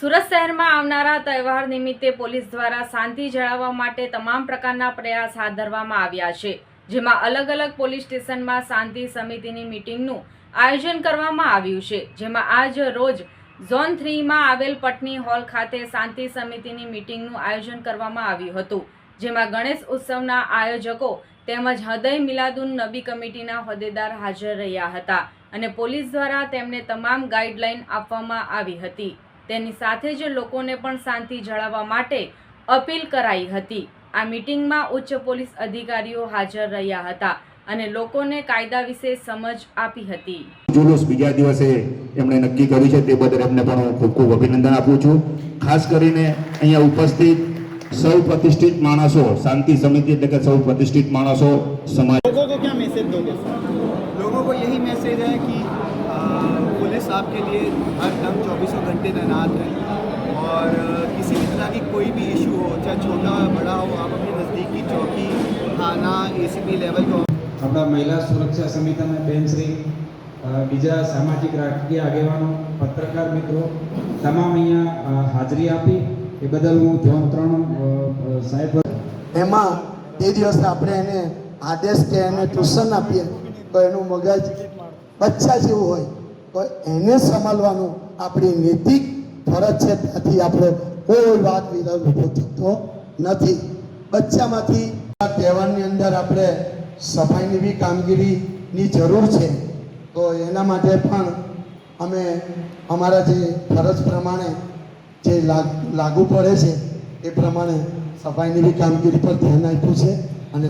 સુરત શહેરમાં આવનારા તહેવાર નિમિત્તે પોલીસ દ્વારા શાંતિ જાળવવા માટે તમામ પ્રકારના પ્રયાસ હાથ ધરવામાં આવ્યા છે, જેમાં અલગ અલગ પોલીસ સ્ટેશનમાં શાંતિ સમિતિની મિટિંગનું આયોજન કરવામાં આવ્યું છે, જેમાં આજ રોજ ઝોન થ્રીમાં આવેલ પટની હોલ ખાતે શાંતિ સમિતિની મિટિંગનું આયોજન કરવામાં આવ્યું હતું, જેમાં ગણેશ ઉત્સવના આયોજકો તેમજ હૃદય મિલાદુન નબી કમિટીના હોદ્દેદાર હાજર રહ્યા હતા અને પોલીસ દ્વારા તેમને તમામ ગાઈડલાઈન આપવામાં આવી હતી. તેની સાથે જ લોકોને પણ શાંતિ જાળવવા માટે અપીલ કરાઈ હતી. આ મિટિંગમાં ઉચ્ચ પોલીસ અધિકારીઓ હાજર રહ્યા હતા અને લોકોને કાયદા વિશે સમજ આપી હતી. જુલુસ બીજા દિવસે એમણે નક્કી કર્યું છે તે બદલ એમને પણ હું ખૂબ ખૂબ અભિનંદન આપું છું. ખાસ કરીને અહીંયા ઉપસ્થિત સૌ પ્રતિષ્ઠિત માણસો શાંતિ સમિતિ એટલે કે સૌ પ્રતિષ્ઠિત માણસો સમાજ લોકો કો ક્યા મેસેજ દોગે લોગો કો યહી મેસેજ હે કે अ, पुलिस आपके लिए हर दम चौबीसों घंटे तैनात है और अ, किसी भी तरह की कोई भी इशू हो चाहे छोटा हो बड़ा हो आप अपनी नज़दीकी चौकी थाना एसीपी लेवल को આપણા મહિલા સુરક્ષા સમિતિના બેનશ્રી અ, બીજા સામાજિક રાજકીય આગેવાનો પત્રકાર મિત્રો તમામ અહીંયા અ, હાજરી આપી એ બદલ હું જોન ત્રણ અ, અ, સાહેબ એમાં તે દિવસે આપણે એને આદેશ કે એને ટ્યુશન આપીએ તો એનું મગજ બચ્ચા જેવું હોય તો એને સંભાળવાનું આપણી નૈતિક ફરજ છે. ત્યાંથી આપણે કોઈ વાત વિરોધ ઊભો થતો નથી. બચ્ચામાંથી આ તહેવારની અંદર આપણે સફાઈની બી કામગીરીની જરૂર છે. તો એના માટે પણ અમે અમારા જે ફરજ પ્રમાણે જે લાગ- પડે છે, એ પ્રમાણે સફાઈની બી કામગીરી પર ધ્યાન આપ્યું છે.